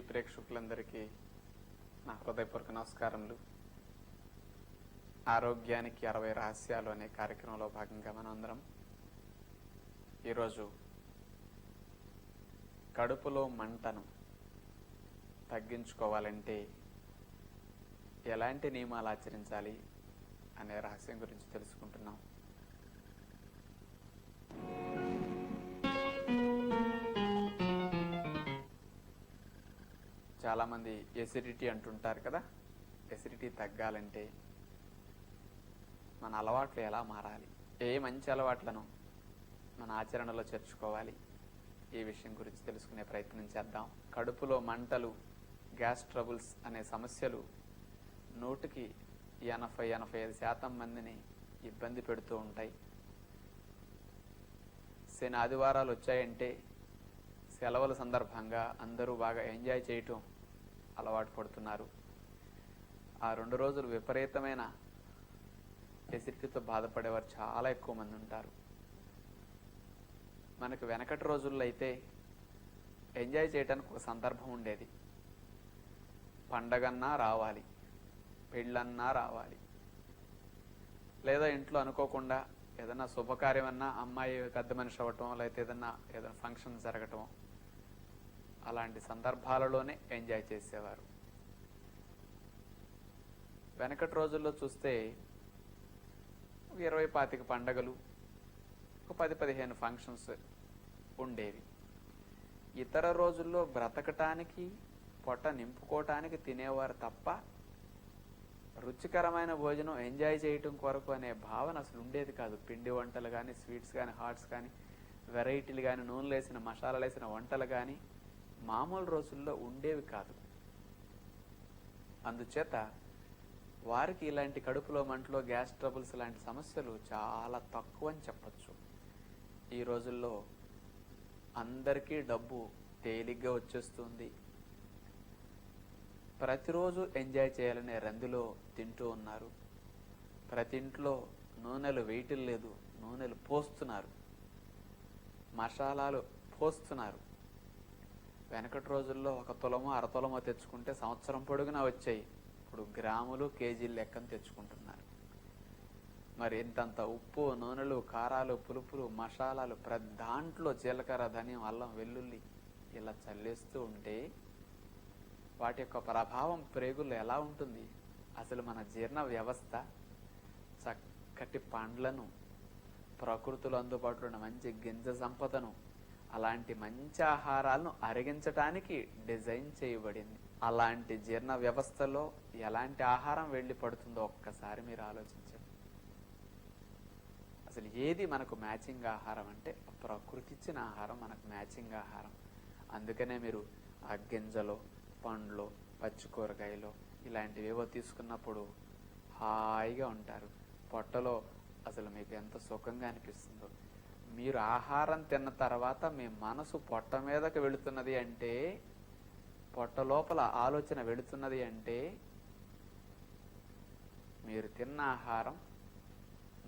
TV ప్రేక్షకులందరికీ నా హృదయపూర్వక నమస్కారములు. ఆరోగ్యానికి అరవై రహస్యాలు అనే కార్యక్రమంలో భాగంగా మనందరం అందరం ఈరోజు కడుపులో మంటను తగ్గించుకోవాలంటే ఎలాంటి నియమాలు ఆచరించాలి అనే రహస్యం గురించి తెలుసుకుంటున్నాం. చాలామంది ఎసిడిటీ అంటుంటారు కదా. ఎసిడిటీ తగ్గాలంటే మన అలవాట్లు ఎలా మారాలి? ఏ మంచి అలవాట్లను మన ఆచరణలో చేర్చుకోవాలి? ఈ విషయం గురించి తెలుసుకునే ప్రయత్నం చేద్దాం. కడుపులో మంటలు గ్యాస్ ట్రబుల్స్ అనే సమస్యలు నూటికి ఎనభై ఎనభై ఐదు శాతం మందిని ఇబ్బంది పెడుతూ ఉంటాయి. శని ఆదివారాలు వచ్చాయంటే సెలవుల సందర్భంగా అందరూ బాగా ఎంజాయ్ చేయటం అలవాటు పడుతున్నారు. ఆ రెండు రోజులు విపరీతమైన ఎసిడిటీతో బాధపడేవారు చాలా ఎక్కువ మంది ఉంటారు. మనకు వెనకటి రోజుల్లో అయితే ఎంజాయ్ చేయడానికి ఒక సందర్భం ఉండేది. పండగన్నా రావాలి పెళ్ళన్నా రావాలి. లేదా ఇంట్లో అనుకోకుండా ఏదైనా శుభకార్యం అన్నా అమ్మాయి పెద్ద మనిషి అవ్వటం లేకపోతే ఏదన్నా ఏదైనా ఫంక్షన్ జరగటం అలాంటి సందర్భాలలోనే ఎంజాయ్ చేసేవారు. వెనకటి రోజుల్లో చూస్తే ఇరవై పాతిక పండగలు ఒక పది పదిహేను ఫంక్షన్స్ ఉండేవి. ఇతర రోజుల్లో బ్రతకటానికి పొట్ట నింపుకోవటానికి తినేవారు తప్ప రుచికరమైన భోజనం ఎంజాయ్ చేయటం కొరకు అనే భావన అసలు ఉండేది కాదు. పిండి వంటలు కానీ స్వీట్స్ కానీ హాట్స్ కానీ వెరైటీలు కానీ నూనెలు వేసిన మసాలాలు వేసిన వంటలు కానీ మామూలు రోజుల్లో ఉండేవి కాదు. అందుచేత వారికి ఇలాంటి కడుపులో మంటలో గ్యాస్ ట్రబుల్స్ లాంటి సమస్యలు చాలా తక్కువ అని చెప్పచ్చు. ఈ రోజుల్లో అందరికీ డబ్బు తేలిగ్గా వచ్చేస్తుంది. ప్రతిరోజు ఎంజాయ్ చేయాలనే రందిలో తింటూ ఉన్నారు. ప్రతి ఇంట్లో నూనెలు వేయటం లేదు నూనెలు పోస్తున్నారు. మసాలాలు పోస్తున్నారు. వెనకటి రోజుల్లో ఒక తులమో అరతులమో తెచ్చుకుంటే సంవత్సరం పొడుగునా వచ్చాయి. ఇప్పుడు గ్రాములు కేజీలు లెక్కన తెచ్చుకుంటున్నారు. మరి ఇంతంత ఉప్పు నూనెలు కారాలు పులుపులు మసాలాలు ప్రతి దాంట్లో జీలకర్ర ధనియం అల్లం వెల్లుల్లి ఇలా చల్లేస్తూ ఉంటే వాటి యొక్క ప్రభావం ప్రేగుల్లో ఎలా ఉంటుంది? అసలు మన జీర్ణ వ్యవస్థ చక్కటి పండ్లను ప్రకృతిలో అందుబాటులో ఉన్న మంచి గింజ సంపదను అలాంటి మంచి ఆహారాలను అరిగించటానికి డిజైన్ చేయబడింది. అలాంటి జీర్ణ వ్యవస్థలో ఎలాంటి ఆహారం వెళ్ళి పడుతుందో ఒక్కసారి మీరు ఆలోచించండి. అసలు ఏది మనకు మ్యాచింగ్ ఆహారం అంటే ప్రకృతి ఇచ్చిన ఆహారం మనకు మ్యాచింగ్ ఆహారం. అందుకనే మీరు ఆ గింజలు పండ్లు పచ్చి కూరగాయలు ఇలాంటివేవో తీసుకున్నప్పుడు హాయిగా ఉంటారు. పొట్టలో అసలు మీకు ఎంత సుఖంగా అనిపిస్తుందో మీరు ఆహారం తిన్న తర్వాత మీ మనసు పొట్ట మీదకి వెళుతున్నది అంటే పొట్ట లోపల ఆలోచన వెళుతున్నది అంటే మీరు తిన్న ఆహారం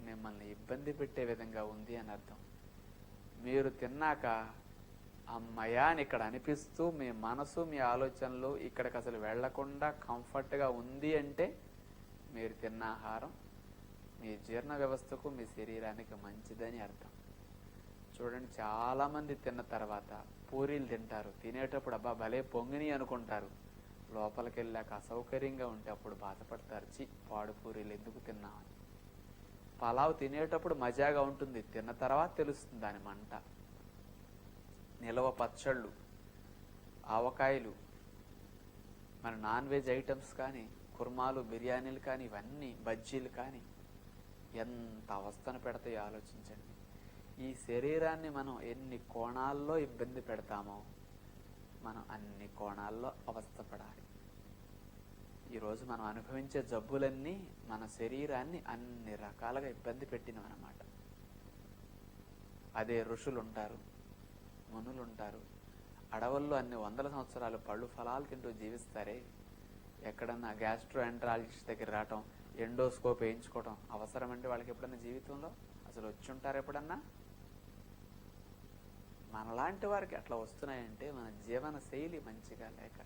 మిమ్మల్ని ఇబ్బంది పెట్టే విధంగా ఉంది అని అర్థం. మీరు తిన్నాక అమ్మయా అని ఇక్కడ అనిపిస్తూ మీ మనసు మీ ఆలోచనలు ఇక్కడికి అసలు వెళ్ళకుండా కంఫర్ట్గా ఉంది అంటే మీరు తిన్న ఆహారం మీ జీర్ణ వ్యవస్థకు మీ శరీరానికి మంచిదని అర్థం. చూడండి చాలామంది తిన్న తర్వాత పూరీలు తింటారు. తినేటప్పుడు అబ్బా భలే పొంగిని అనుకుంటారు. లోపలికి వెళ్ళాక అసౌకర్యంగా ఉంటే అప్పుడు బాధపడతారు. చి పాడు పూరీలు ఎందుకు తిన్నామని పలావ్ తినేటప్పుడు మజాగా ఉంటుంది. తిన్న తర్వాత తెలుస్తుంది దాని మంట. నిలవ పచ్చళ్ళు ఆవకాయలు మన నాన్ వెజ్ ఐటమ్స్ కానీ కుర్మాలు బిర్యానీలు కానీ ఇవన్నీ బజ్జీలు కానీ ఎంత అవస్థను పెడతాయో ఆలోచించండి. ఈ శరీరాన్ని మనం ఎన్ని కోణాల్లో ఇబ్బంది పెడతామో మనం అన్ని కోణాల్లో అవస్థపడాలి. ఈరోజు మనం అనుభవించే జబ్బులన్నీ మన శరీరాన్ని అన్ని రకాలుగా ఇబ్బంది పెట్టినవన్నమాట అదే ఋషులు ఉంటారు మునులు ఉంటారు అడవుల్లో అన్ని వందల సంవత్సరాలు పళ్ళు ఫలాలు తింటూ జీవిస్తారే ఎక్కడన్నా గ్యాస్ట్రో ఎంట్రాలజిస్ట్ దగ్గర రావటం ఎండోస్కోప్ వేయించుకోవటం అవసరం అంటే వాళ్ళకి ఎప్పుడన్నా జీవితంలో అసలు వచ్చి ఉంటారు ఎప్పుడన్నా? మనలాంటి వారికి అట్లా వస్తున్నాయంటే మన జీవన శైలి మంచిగా లేక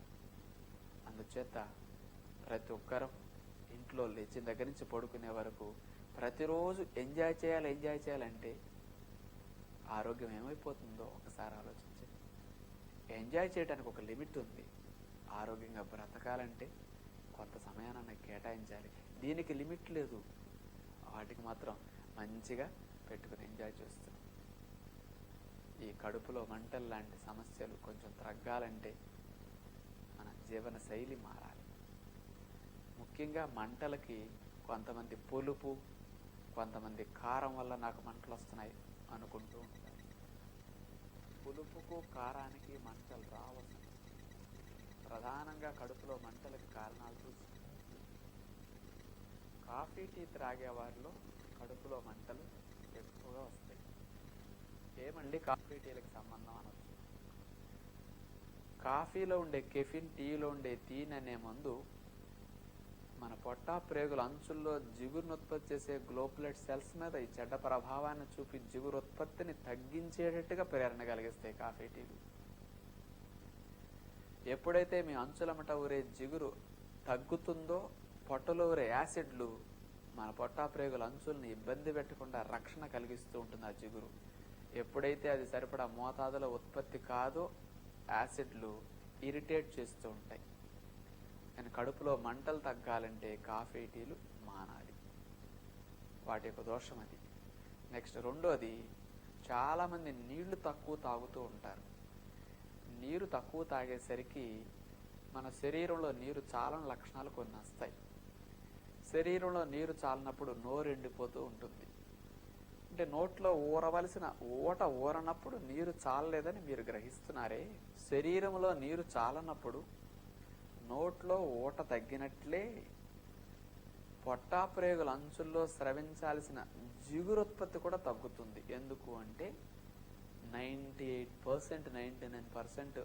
అందుచేత ప్రతి ఒక్కరం ఇంట్లో లేచిన దగ్గర నుంచి పడుకునే వరకు ప్రతిరోజు ఎంజాయ్ చేయాలి ఎంజాయ్ చేయాలంటే ఆరోగ్యం ఏమైపోతుందో ఒకసారి ఆలోచించండి. ఎంజాయ్ చేయడానికి ఒక లిమిట్ ఉంది. ఆరోగ్యంగా బ్రతకాలంటే కొంత సమయాన్ని కేటాయించాలి. దీనికి లిమిట్ లేదు. వాటికి మాత్రం మంచిగా పెట్టుకుని ఎంజాయ్ చేస్తున్నాం కడుపులో మంటలు లాంటి సమస్యలు కొంచెం తగ్గాలంటే మన జీవన శైలి మారాలి. ముఖ్యంగా మంటలకి కొంతమంది పులుపు కొంతమంది కారం వల్ల నాకు మంటలు వస్తున్నాయి అనుకుంటూ ఉంటారు. పులుపుకు కారానికి మంటలు రావచ్చు ప్రధానంగా కడుపులో మంటలకు కారణాలు చూసి కాఫీ టీ త్రాగే వారిలో కడుపులో మంటలు ఎక్కువగా వస్తాయి. ఏమండి? కాఫీ టీలకు సంబంధం అనొచ్చు. కాఫీలో ఉండే కెఫిన్ టీలో ఉండే తీన్ అనే మందు మన పొట్టా ప్రేగుల అంచుల్లో జిగురును ఉత్పత్తి చేసే గ్లోపులెట్ సెల్స్ మీద ఈ చెడ్డ ప్రభావాన్ని చూపి జిగురు ఉత్పత్తిని తగ్గించేటట్టుగా ప్రేరణ కలిగిస్తాయి కాఫీ టీలు. ఎప్పుడైతే మీ అంచులమట ఊరే జిగురు తగ్గుతుందో పొట్టలో ఊరే యాసిడ్లు మన పొట్టా ప్రేగుల అంచుల్ని ఇబ్బంది పెట్టకుండా రక్షణ కలిగిస్తూ ఉంటుంది ఆ జిగురు. ఎప్పుడైతే అది సరిపడా మోతాదులో ఉత్పత్తి కాదో యాసిడ్లు ఇరిటేట్ చేస్తూ ఉంటాయి. కానీ కడుపులో మంటలు తగ్గాలంటే కాఫీ టీలు మానాలి. వాటి యొక్క దోషం అది. నెక్స్ట్ రెండోది చాలామంది నీళ్ళు తక్కువ తాగుతూ ఉంటారు. నీరు తక్కువ తాగేసరికి మన శరీరంలో నీరు చాలని లక్షణాలు కొన్ని వస్తాయి. శరీరంలో నీరు చాలినప్పుడు నోరు ఎండిపోతూ ఉంటుంది. అంటే నోట్లో ఊరవలసిన ఊట ఊరనప్పుడు నీరు చాలలేదని మీరు గ్రహిస్తున్నారే? శరీరంలో నీరు చాలనప్పుడు నోట్లో ఊట తగ్గినట్లే పొట్టాప్రేగుల అంచుల్లో స్రవించాల్సిన జిగురుత్పత్తి కూడా తగ్గుతుంది. ఎందుకు అంటే ninety eight percent ninety nine percent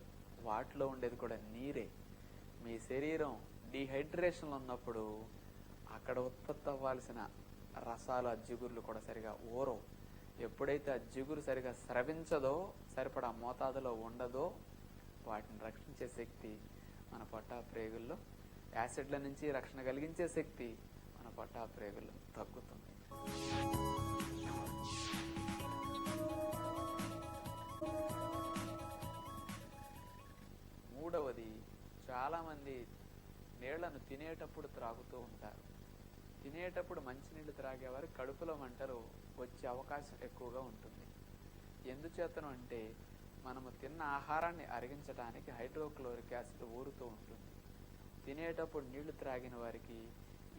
వాటిలో ఉండేది కూడా నీరే. మీ శరీరం డీహైడ్రేషన్లో ఉన్నప్పుడు అక్కడ ఉత్పత్తి అవ్వాల్సిన రసాలు ఆ జిగుర్లు కూడా సరిగా ఊరవు. ఎప్పుడైతే ఆ జిగురు సరిగా స్రవించదో సరిపడా మోతాదులో ఉండదో వాటిని రక్షించే శక్తి మన పొట్టా ప్రేగుల్లో యాసిడ్ల నుంచి రక్షణ కలిగించే శక్తి మన పొట్టా ప్రేగుల్లో తగ్గుతుంది. మూడవది చాలామంది నీళ్ళను తినేటప్పుడు త్రాగుతూ ఉంటారు. తినేటప్పుడు మంచినీళ్ళు త్రాగేవారు కడుపులో మంటలు వచ్చే అవకాశం ఎక్కువగా ఉంటుంది. ఎందుచేతను అంటే మనము తిన్న ఆహారాన్ని అరిగించడానికి హైడ్రోక్లోరిక్ యాసిడ్ ఊరుతూ ఉంటుంది. తినేటప్పుడు నీళ్ళు త్రాగిన వారికి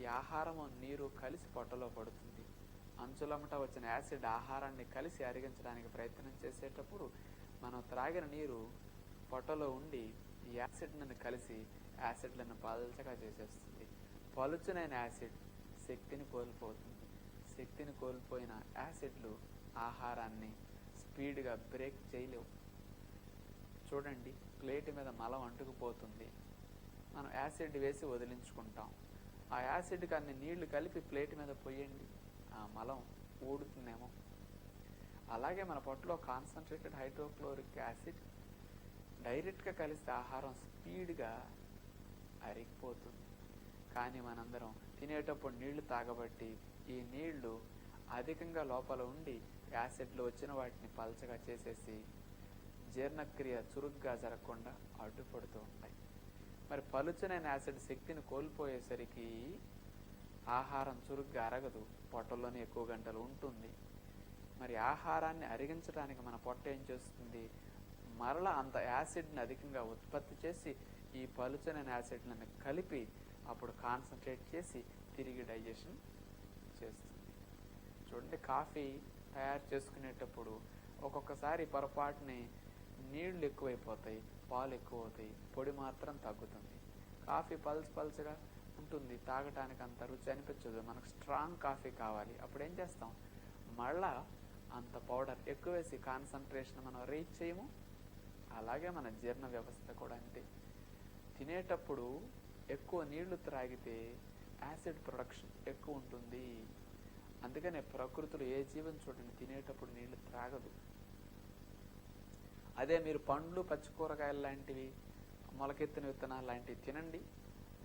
ఈ ఆహారము నీరు కలిసి పొట్టలో పడుతుంది. అంచులమట వచ్చిన యాసిడ్ ఆహారాన్ని కలిసి అరిగించడానికి ప్రయత్నం చేసేటప్పుడు మనం త్రాగిన నీరు పొట్టలో ఉండి ఈ యాసిడ్లను కలిసి యాసిడ్లను పలచగా చేసేస్తుంది. పలుచునైన యాసిడ్ శక్తిని కోల్పోతుంది. శక్తిని కోల్పోయిన యాసిడ్లు ఆహారాన్ని స్పీడ్గా బ్రేక్ చేయలేవు. చూడండి ప్లేట్ మీద మలం అంటుకుపోతుంది. మనం యాసిడ్ వేసి వదిలించుకుంటాం. ఆ యాసిడ్ అన్ని నీళ్ళు కలిపి ప్లేట్ మీద పోయండి. ఆ మలం ఊడుతుందేమో. అలాగే మన పొట్టలో కాన్సన్ట్రేటెడ్ హైడ్రోక్లోరిక్ యాసిడ్ డైరెక్ట్గా కలిస్తే ఆహారం స్పీడ్గా అరిగిపోతుంది. కానీ మనందరం తినేటప్పుడు నీళ్ళు తాగబట్టి ఈ నీళ్ళు అధికంగా లోపల ఉండి యాసిడ్లు వచ్చిన వాటిని పలచగా చేసేసి జీర్ణక్రియ చురుగ్గా జరగకుండా అడ్డుపడుతూ ఉంటాయి. మరి పలుచనైన యాసిడ్ శక్తిని కోల్పోయేసరికి ఆహారం చురుగ్గా అరగదు. పొట్టలోనే ఎక్కువ గంటలు ఉంటుంది. మరి ఆహారాన్ని అరిగించడానికి మన పొట్ట ఏం చేస్తుంది? మరలా అంత యాసిడ్ని అధికంగా ఉత్పత్తి చేసి ఈ పలుచనైన యాసిడ్లను కలిపి అప్పుడు కాన్సన్ట్రేట్ చేసి తిరిగి డైజెషన్ చేస్తుంది. చూడండి కాఫీ తయారు చేసుకునేటప్పుడు ఒక్కొక్కసారి పొరపాటుని నీళ్ళు ఎక్కువైపోతాయి పాలు ఎక్కువ అవుతాయి పొడి మాత్రం తగ్గుతుంది. కాఫీ పల్స్ పల్చగా ఉంటుంది తాగటానికి అంత రుచి అనిపించదు. మనకు స్ట్రాంగ్ కాఫీ కావాలి. అప్పుడు ఏం చేస్తాం? మళ్ళా అంత పౌడర్ ఎక్కువ వేసి కాన్సన్ట్రేషన్ మనం రీచ్ చేయము. అలాగే మన జీర్ణ వ్యవస్థ కూడా అంటే తినేటప్పుడు ఎక్కువ నీళ్ళు త్రాగితే యాసిడ్ ప్రొడక్షన్ ఎక్కువ ఉంటుంది. అందుకనే ప్రకృతిలో ఏ జీవం చూడండి తినేటప్పుడు నీళ్ళు త్రాగదు. అదే మీరు పండ్లు పచ్చి కూరగాయలు లాంటివి మొలకెత్తిన విత్తనాలు లాంటివి తినండి.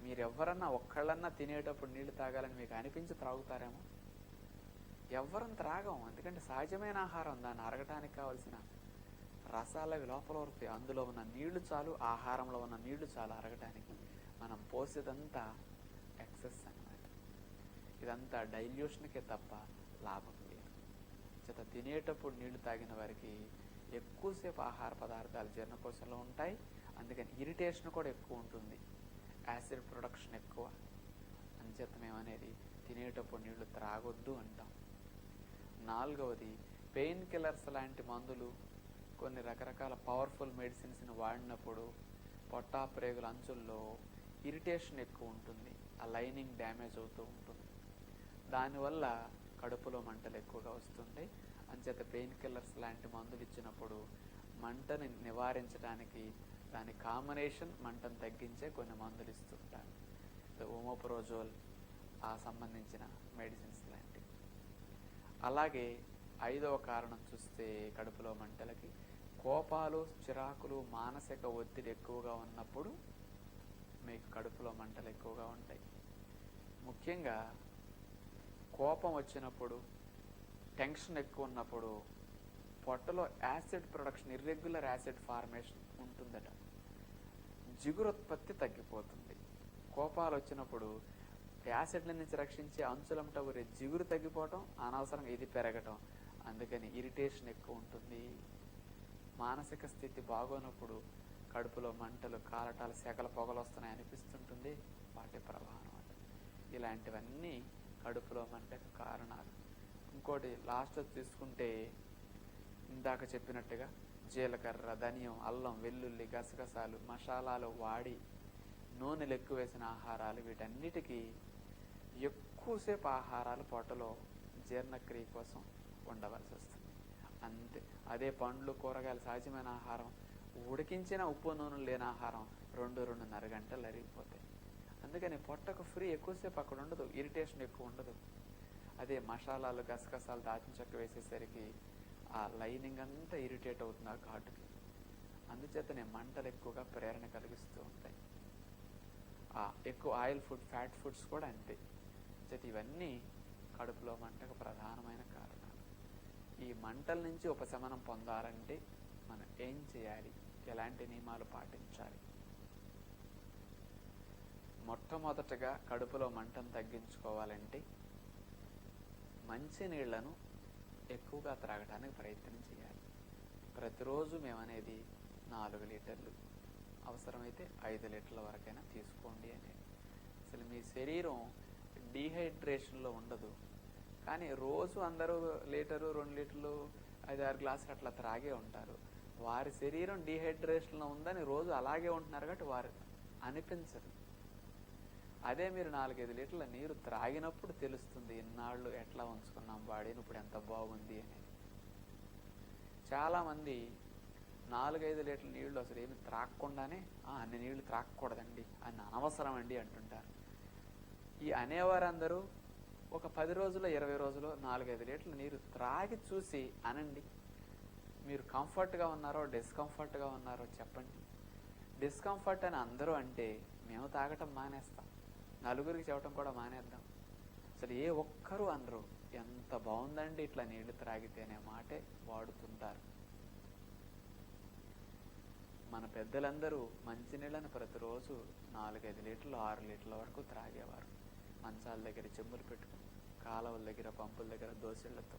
మీరు ఎవరన్నా ఒక్కళ్ళన్నా తినేటప్పుడు నీళ్ళు తాగాలని మీకు అనిపించి త్రాగుతారేమో? ఎవ్వరం త్రాగం. ఎందుకంటే సహజమైన ఆహారం. దాన్ని అరగటానికి కావలసిన రసాలవి లోపల వరకు అందులో ఉన్న నీళ్ళు చాలు ఆహారంలో ఉన్న నీళ్ళు చాలు అరగటానికి. మనం ఇదంతా ఎక్సెస్ అన్నమాట. ఇదంతా డైల్యూషన్కే తప్ప లాభం లేదు. చేత తినేటప్పుడు నీళ్ళు తాగిన వారికి ఎక్కువసేపు ఆహార పదార్థాలు జీర్ణకోశంలో ఉంటాయి. అందుకని ఇరిటేషన్ కూడా ఎక్కువ ఉంటుంది. యాసిడ్ ప్రొడక్షన్ ఎక్కువ. అంచేత మేము అనేది తినేటప్పుడు నీళ్ళు త్రాగొద్దు అంటాం. నాలుగవది పెయిన్ కిల్లర్స్ లాంటి మందులు కొన్ని రకరకాల పవర్ఫుల్ మెడిసిన్స్ని వాడినప్పుడు పొట్టా ప్రేగుల అంచుల్లో ఇరిటేషన్ ఎక్కువ ఉంటుంది ఆ లైనింగ్ డ్యామేజ్ అవుతూ ఉంటుంది. దానివల్ల కడుపులో మంటలు ఎక్కువగా వస్తుంటాయి అంచేత పెయిన్ కిల్లర్స్ లాంటి మందులు ఇచ్చినప్పుడు మంటని నివారించడానికి దాని కాంబినేషన్ మంటను తగ్గించే కొన్ని మందులు ఇస్తుంటారు. ఓమోప్రోజోల్ ఆ సంబంధించిన మెడిసిన్స్ లాంటివి. అలాగే ఐదవ కారణం చూస్తే కడుపులో మంటలకి కోపాలు చిరాకులు మానసిక ఒత్తిడి ఎక్కువగా ఉన్నప్పుడు మీకు కడుపులో మంటలు ఎక్కువగా ఉంటాయి. ముఖ్యంగా కోపం వచ్చినప్పుడు టెన్షన్ ఎక్కువ ఉన్నప్పుడు పొట్టలో acid production irregular acid formation ఉంటుందట. జిగురుత్పత్తి తగ్గిపోతుంది. కోపాలు వచ్చినప్పుడు యాసిడ్ల నుంచి రక్షించే అంచులంట ఊరే జిగురు తగ్గిపోవటం అనవసరంగా ఇది పెరగటం. అందుకని ఇరిటేషన్ ఎక్కువ ఉంటుంది. మానసిక స్థితి బాగోనప్పుడు కడుపులో మంటలు కాలటాలు శకల పొగలు వస్తున్నాయి అనిపిస్తుంటుంది. వాటి ప్రవాహం అంట ఇలాంటివన్నీ కడుపులో మంటకు కారణాలు. ఇంకోటి లాస్ట్ తీసుకుంటే ఇందాక చెప్పినట్టుగా జీలకర్ర ధనియం అల్లం వెల్లుల్లి గసగసాలు మసాలాలు వాడి నూనెలు ఎక్కువ వేసిన ఆహారాలు వీటన్నిటికీ ఎక్కువసేపు ఆహారాలు పొట్టలో జీర్ణక్రియ కోసం ఉండవలసి వస్తుంది. అంతే. అదే పండ్లు కూరగాయలు సహజమైన ఆహారం. ఉడికించిన ఉప్పు నూనె లేని ఆహారం రెండు రెండున్నర గంటలు అరిగిపోతాయి. అందుకని పొట్టకు ఫ్రీ ఎక్కువసేపు అక్కడ ఉండదు ఇరిటేషన్ ఎక్కువ ఉండదు. అదే మసాలాలు గసగసాలు దాచిన చెక్క వేసేసరికి ఆ లైనింగ్ అంతా ఇరిటేట్ అవుతుంది ఆ ఘాటుకి. అందుచేతనే మంటలు ఎక్కువగా ప్రేరణ కలిగిస్తూ ఉంటాయి. ఆ ఎక్కువ ఆయిల్ ఫుడ్ ఫ్యాట్ ఫుడ్స్ కూడా అంతే. చేత ఇవన్నీ కడుపులో మంటకు ప్రధానమైన కారణాలు. ఈ మంటల నుంచి ఉపశమనం పొందాలంటే మనం ఏం చేయాలి? ఎలాంటి నియమాలు పాటించాలి? మొట్టమొదటగా కడుపులో మంటను తగ్గించుకోవాలంటే మంచి నీళ్ళను ఎక్కువగా త్రాగటానికి ప్రయత్నం చేయాలి. ప్రతిరోజు మేమనేది నాలుగు లీటర్లు అవసరమైతే ఐదు లీటర్ల వరకైనా తీసుకోండి అనేది అసలు మీ శరీరం డీహైడ్రేషన్లో ఉండదు. కానీ రోజు అందరూ లీటరు రెండు లీటర్లు ఐదు ఆరు గ్లాసులు అట్లా త్రాగే ఉంటారు. వారి శరీరం డీహైడ్రేషన్లో ఉందని రోజు అలాగే ఉంటున్నారు కాబట్టి వారు అనిపించదు అదే మీరు నాలుగైదు లీటర్ల నీరు త్రాగినప్పుడు తెలుస్తుంది ఇన్నాళ్ళు ఎట్లా ఉంచుకున్నాం బాడీని ఇప్పుడు ఎంత బాగుంది అనేది చాలామంది నాలుగైదు లీటర్ల నీళ్ళు అసలు ఏమి త్రాక్కుండానే "ఆ, అన్ని నీళ్ళు త్రాగకూడదండి అన్ని అనవసరం అండి అంటుంటారు. ఈ అనేవారందరూ ఒక పది రోజులు ఇరవై రోజులు నాలుగైదు లీటర్ల నీరు త్రాగి చూసి అనండి మీరు కంఫర్ట్గా ఉన్నారో డిస్కంఫర్ట్గా ఉన్నారో చెప్పండి. డిస్కంఫర్ట్ అని అందరూ అంటే మేము తాగటం మానేస్తాం. నలుగురికి చెప్పడం కూడా మానేద్దాం. అసలు ఏ ఒక్కరూ అనరు ఎంత బాగుందండి ఇట్లా నీళ్ళు త్రాగితేనే మాటే వాడుతుంటారు. మన పెద్దలందరూ మంచినీళ్ళని ప్రతిరోజు నాలుగైదు లీటర్లు ఆరు లీటర్ల వరకు త్రాగేవారు. మంచాల దగ్గర చెంబులు పెట్టుకుని కాలువల దగ్గర పంపుల దగ్గర దోశలతో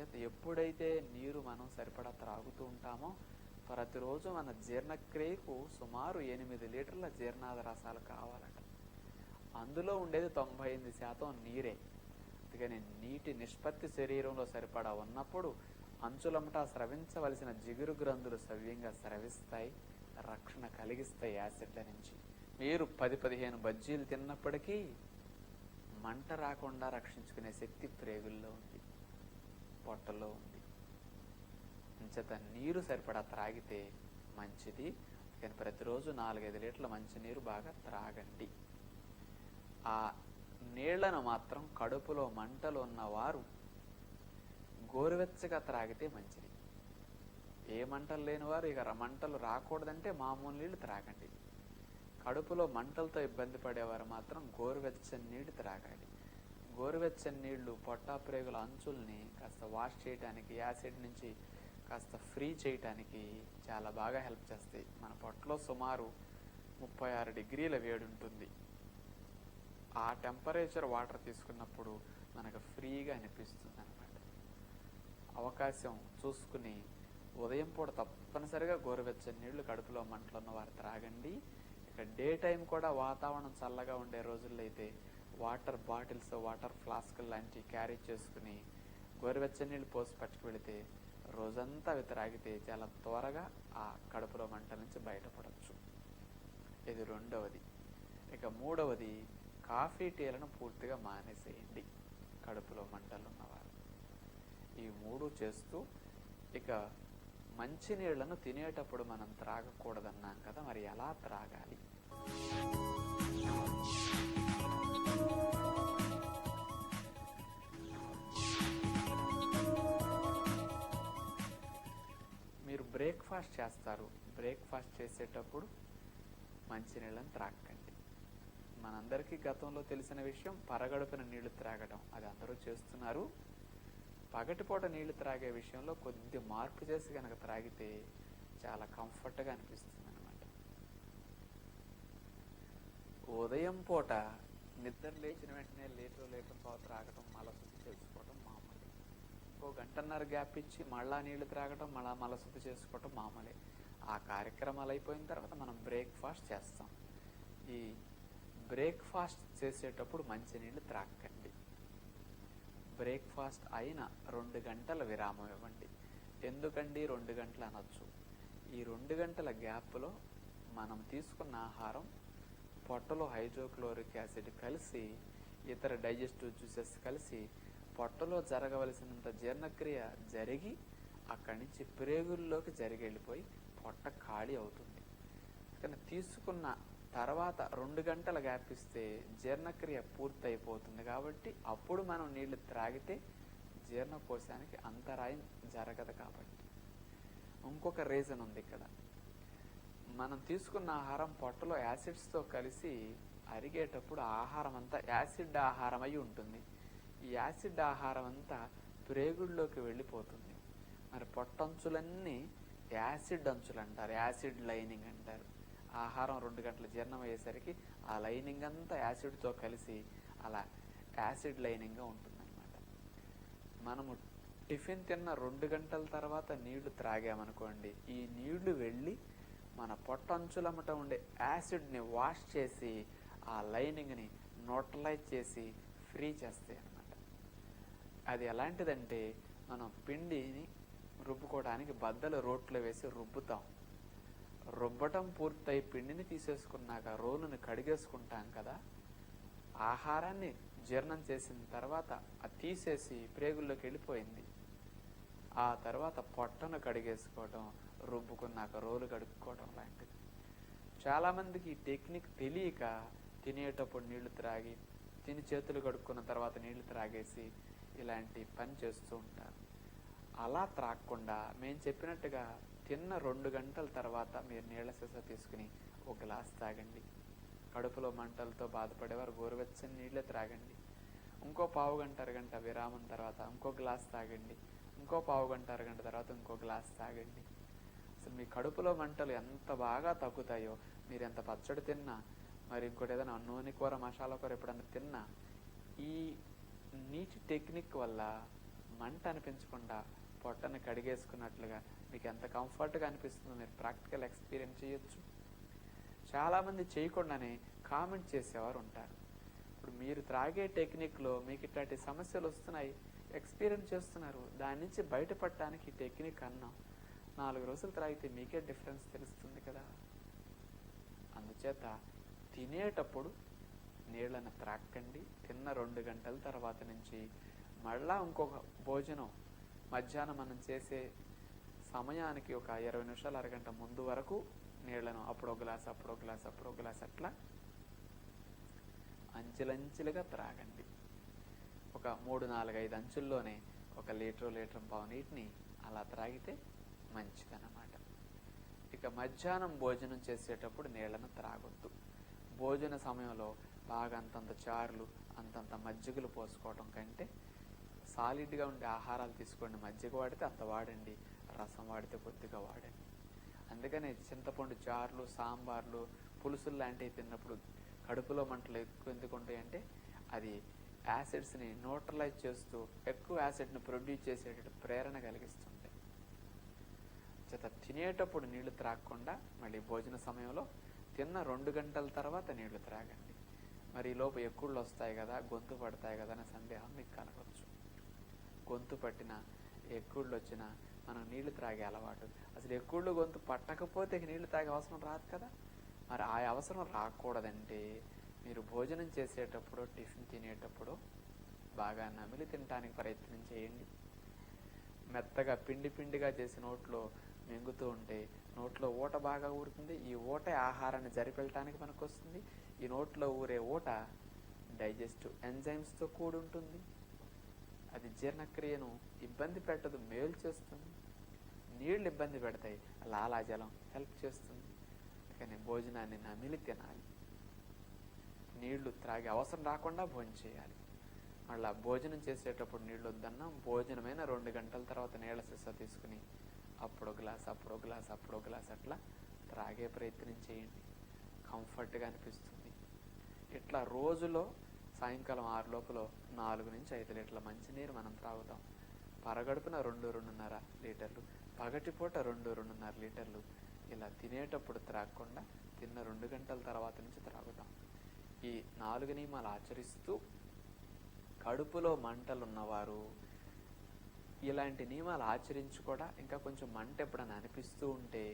చేత ఎప్పుడైతే నీరు మనం సరిపడా త్రాగుతూ ఉంటామో ప్రతిరోజు మన జీర్ణక్రియకు సుమారు ఎనిమిది లీటర్ల జీర్ణాద రసాలు కావాలట. అందులో ఉండేది తొంభై ఎనిమిది శాతం నీరే. అందుకని నీటి నిష్పత్తి శరీరంలో సరిపడా ఉన్నప్పుడు అంచులమటా స్రవించవలసిన జిగురు గ్రంథులు సవ్యంగా స్రవిస్తాయి రక్షణ కలిగిస్తాయి యాసిడ్ల నుంచి. మీరు పది పదిహేను బజ్జీలు తిన్నప్పటికీ మంట రాకుండా రక్షించుకునే శక్తి ప్రేగుల్లో ఉంది. పొట్టలో ఉంది. అంచేత నీరు సరిపడా త్రాగితే మంచిది. కానీ ప్రతిరోజు నాలుగైదు లీటర్ల మంచి నీరు బాగా త్రాగండి. ఆ నీళ్ళను మాత్రం కడుపులో మంటలు ఉన్నవారు గోరువెచ్చగా త్రాగితే మంచిది. ఏ మంటలు లేని వారు ఇక మంటలు రాకూడదంటే మామూలు నీళ్ళు త్రాగండి. కడుపులో మంటలతో ఇబ్బంది పడేవారు మాత్రం గోరువెచ్చని నీళ్ళు త్రాగాలి. గోరువెచ్చని నీళ్ళు పొట్టాప్రేగుల అంచుల్ని కాస్త వాష్ చేయడానికి యాసిడ్ నుంచి కాస్త ఫ్రీ చేయటానికి చాలా బాగా హెల్ప్ చేస్తాయి. మన పొట్టలో సుమారు ముప్పై ఆరు డిగ్రీల వేడి ఉంటుంది. ఆ టెంపరేచర్ వాటర్ తీసుకున్నప్పుడు మనకు ఫ్రీగా అనిపిస్తుంది అనమాట అవకాశం చూసుకుని ఉదయం పూట తప్పనిసరిగా గోరువెచ్చని నీళ్ళు కడుపులో మంటలున్న వారు త్రాగండి. ఇక డే టైం కూడా వాతావరణం చల్లగా ఉండే రోజుల్లో అయితే వాటర్ బాటిల్స్ వాటర్ ఫ్లాస్క్ లాంటివి క్యారీ చేసుకుని గోరువెచ్చని నీళ్ళు పోసి పట్టుకు వెళితే రోజంతా అవి త్రాగితే చాలా త్వరగా ఆ కడుపులో మంట నుంచి బయటపడవచ్చు ఇది రెండవది. ఇక మూడవది కాఫీ టీలను పూర్తిగా మానేసేయండి. కడుపులో మంటలు ఉన్నవారు ఈ మూడు చేస్తూ ఇక మంచినీళ్ళను తినేటప్పుడు మనం త్రాగకూడదన్నాం కదా మరి ఎలా త్రాగాలి? మీరు బ్రేక్ఫాస్ట్ చేస్తారు. బ్రేక్ఫాస్ట్ చేసేటప్పుడు మంచినీళ్ళని త్రాగకండి మనందరికీ గతంలో తెలిసిన విషయం పరగడుపున నీళ్ళు త్రాగడం. అది అందరూ చేస్తున్నారు. పగటిపూట నీళ్ళు త్రాగే విషయంలో కొద్ది మార్పు చేసి కనుక త్రాగితే చాలా కంఫర్ట్గా అనిపిస్తుంది అనమాట ఉదయం పూట నిద్ర లేచిన వెంటనే లీటర్ లీటర్ పావు త్రాగటం మలశుద్ధి చేసుకోవటం మామూలే. ఇంకో గంటన్నర గ్యాప్ ఇచ్చి మళ్ళా నీళ్ళు త్రాగటం మళ్ళా మలశుద్ధి చేసుకోవటం మామూలే. ఆ కార్యక్రమాలు అయిపోయిన తర్వాత మనం బ్రేక్ఫాస్ట్ చేస్తాం. ఈ బ్రేక్ఫాస్ట్ చేసేటప్పుడు మంచినీళ్ళు త్రాక్కండి బ్రేక్ఫాస్ట్ అయిన రెండు గంటల విరామం ఇవ్వండి. ఎందుకండి రెండు గంటలు అనొచ్చు? ఈ రెండు గంటల గ్యాప్లో మనం తీసుకున్న ఆహారం పొట్టలో హైడ్రోక్లోరిక్ యాసిడ్ కలిసి ఇతర డైజెస్టివ్ జ్యూసెస్ కలిసి పొట్టలో జరగవలసినంత జీర్ణక్రియ జరిగి అక్కడి నుంచి ప్రేగుల్లోకి జరిగి వెళ్ళిపోయి పొట్ట ఖాళీ అవుతుంది. కానీ తీసుకున్న తర్వాత రెండు గంటల గ్యాప్ ఇస్తే జీర్ణక్రియ పూర్తయిపోతుంది కాబట్టి అప్పుడు మనం నీళ్ళు త్రాగితే జీర్ణకోశానికి అంతరాయం జరగదు కాబట్టి. ఇంకొక రీజన్ ఉంది ఇక్కడ. మనం తీసుకున్న ఆహారం పొట్టలో యాసిడ్స్తో కలిసి అరిగేటప్పుడు ఆహారం అంతా యాసిడ్ ఆహారం అయి ఉంటుంది. ఈ యాసిడ్ ఆహారం అంతా ప్రేగుల్లోకి వెళ్ళిపోతుంది. మరి పొట్టంచులన్నీ యాసిడ్ అంచులు అంటారు యాసిడ్ లైనింగ్ అంటారు. ఆహారం రెండు గంటల జీర్ణం అయ్యేసరికి ఆ లైనింగ్ అంతా యాసిడ్తో కలిసి అలా యాసిడ్ లైనింగ్గా ఉంటుందన్నమాట. మనము టిఫిన్ తిన్న రెండు గంటల తర్వాత నీళ్ళు త్రాగామనుకోండి ఈ నీళ్ళు వెళ్ళి మన పొట్టంచులమట ఉండే యాసిడ్ని వాష్ చేసి ఆ లైనింగ్ని న్యూట్రలైజ్ చేసి ఫ్రీ చేస్తాయి అన్నమాట. అది ఎలాంటిదంటే మనం పిండిని రుబ్బుకోవడానికి బద్దలు రోట్లో వేసి రుబ్బుతాం. రుబ్బటం పూర్తయి పిండిని తీసేసుకున్నాక రోలుని కడిగేసుకుంటాం కదా ఆహారాన్ని జీర్ణం చేసిన తర్వాత అది తీసేసి ప్రేగుల్లోకి వెళ్ళిపోయింది. ఆ తర్వాత పొట్టను కడిగేసుకోవడం రుబ్బుకున్నాక రోలు కడుక్కోవడం లాంటిది. చాలామందికి ఈ టెక్నిక్ తెలియక తినేటప్పుడు నీళ్ళు త్రాగి తిని చేతులు కడుక్కున్న తర్వాత నీళ్ళు త్రాగేసి ఇలాంటి పని చేస్తూ ఉంటారు. అలా త్రాగకుండా మేము చెప్పినట్టుగా తిన్న రెండు గంటల తర్వాత మీరు నీళ్ళ సీస తీసుకుని ఒక గ్లాస్ తాగండి కడుపులో మంటలతో బాధపడేవారు గోరువెచ్చని నీళ్ళే త్రాగండి. ఇంకో పావు గంట అరగంట విరామం తర్వాత ఇంకో గ్లాస్ తాగండి ఇంకో పావు గంట అరగంట తర్వాత ఇంకో గ్లాస్ తాగండి అసలు మీ కడుపులో మంటలు ఎంత బాగా తగ్గుతాయో మీరు ఎంత పచ్చడి తిన్నా మరి ఇంకోటి ఏదైనా నూనె కూర మసాలా కూర ఎప్పుడన్నా తిన్నా ఈ నీటి టెక్నిక్ వల్ల మంట అనిపించకుండా పొట్టని కడిగేసుకున్నట్లుగా మీకు ఎంత కంఫర్ట్గా అనిపిస్తుందో మీరు ప్రాక్టికల్ ఎక్స్పీరియన్స్ చేయొచ్చు. చాలామంది చేయకుండానే కామెంట్ చేసేవారు ఉంటారు. ఇప్పుడు మీరు త్రాగే టెక్నిక్లో మీకు ఇట్లాంటి సమస్యలు వస్తున్నాయి ఎక్స్పీరియన్స్ చేస్తున్నారు దాని నుంచి బయటపడటానికి ఈ టెక్నిక్ అన్నాం నాలుగు రోజులు త్రాగితే మీకే డిఫరెన్స్ తెలుస్తుంది కదా. అందుచేత తినేటప్పుడు నీళ్ళని త్రాక్కండి. తిన్న రెండు గంటల తర్వాత నుంచి మళ్ళా ఇంకొక భోజనం. మధ్యాహ్నం మనం చేసే సమయానికి ఒక ఇరవై నిమిషాలు అరగంట ముందు వరకు నీళ్ళను అప్పుడు గ్లాస్ అప్పుడు గ్లాస్ అప్పుడు గ్లాస్ అట్లా అంచెలంచెలుగా త్రాగండి. ఒక మూడు నాలుగు ఐదు అంచుల్లోనే ఒక లీటర్ లీటర్ పావు నీటిని అలా త్రాగితే మంచిదన్నమాట. ఇక మధ్యాహ్నం భోజనం చేసేటప్పుడు నీళ్ళను త్రాగొద్దు. భోజన సమయంలో బాగా అంతంత చారులు అంతంత మజ్జిగలు పోసుకోవటం కంటే సాలిడ్గా ఉండే ఆహారాలు తీసుకోండి. మజ్జిగ వాడితే అంత వాడండి. రసం వాడితే కొద్దిగా వాడండి. అందుకనే చింతపండు చారులు సాంబార్లు పులుసులు లాంటివి తిన్నప్పుడు కడుపులో మంటలు ఎక్కువ ఎందుకు ఉంటాయంటే అది యాసిడ్స్ని న్యూట్రలైజ్ చేస్తూ ఎక్కువ యాసిడ్ని ప్రొడ్యూస్ చేసేటట్టు ప్రేరణ కలిగిస్తుంది. చేత తినేటప్పుడు నీళ్ళు త్రాగకుండా మళ్ళీ భోజన సమయంలో తిన్న రెండు గంటల తర్వాత నీళ్ళు త్రాగండి. మరి లోపు ఎక్కుళ్ళు వస్తాయి కదా గొంతు పడతాయి కదా అనే సందేహం మీకు కలగవచ్చు. గొంతు పట్టిన ఎక్కుళ్ళు వచ్చినా మనం నీళ్ళు త్రాగే అలవాటు. అసలు ఎక్కుళ్ళు గొంతు పట్టకపోతే నీళ్ళు తాగే అవసరం రాదు కదా. మరి ఆ అవసరం రాకూడదంటే మీరు భోజనం చేసేటప్పుడు టిఫిన్ తినేటప్పుడు బాగా నమిలి తినడానికి ప్రయత్నం చేయండి. మెత్తగా పిండి పిండిగా చేసిన నోట్లో మింగుతూ ఉంటే నోట్లో ఊట బాగా ఊరుతుంది. ఈ ఊట ఆహారాన్ని జరిపెళ్ళటానికి మనకు వస్తుంది ఈ నోట్లో ఊరే ఊట డైజెస్టివ్ ఎంజైమ్స్తో కూడి ఉంటుంది అది జీర్ణక్రియను ఇబ్బంది పెట్టదు మేలు చేస్తుంది. నీళ్ళు ఇబ్బంది పెడతాయి లాలాజలం హెల్ప్ చేస్తుంది. కానీ భోజనాన్ని నమిలి తినాలి. నీళ్ళు త్రాగే అవసరం రాకుండా భోజనం చేయాలి. మళ్ళీ భోజనం చేసేటప్పుడు నీళ్ళు వద్దన్నా భోజనమైన రెండు గంటల తర్వాత నీళ్ళ సిస్స తీసుకుని అప్పుడు గ్లాస్ అప్పుడు గ్లాస్ అప్పుడు గ్లాస్ అట్లా త్రాగే ప్రయత్నం చేయండి. కంఫర్ట్గా అనిపిస్తుంది. ఇట్లా రోజులో సాయంకాలం ఆరు లోపల నాలుగు నుంచి ఐదు లీటర్ల మంచినీరు మనం త్రాగుతాం. పరగడుపున రెండు రెండున్నర లీటర్లు పగటిపూట రెండు రెండున్నర లీటర్లు ఇలా తినేటప్పుడు త్రాగకుండా తిన్న రెండు గంటల తర్వాత నుంచి త్రాగుతాం. ఈ నాలుగు నియమాలు ఆచరిస్తూ కడుపులో మంటలు ఉన్నవారు ఇలాంటి నియమాలు ఆచరించి కూడా ఇంకా కొంచెం మంట ఎప్పుడైనా అనిపిస్తూ ఉంటే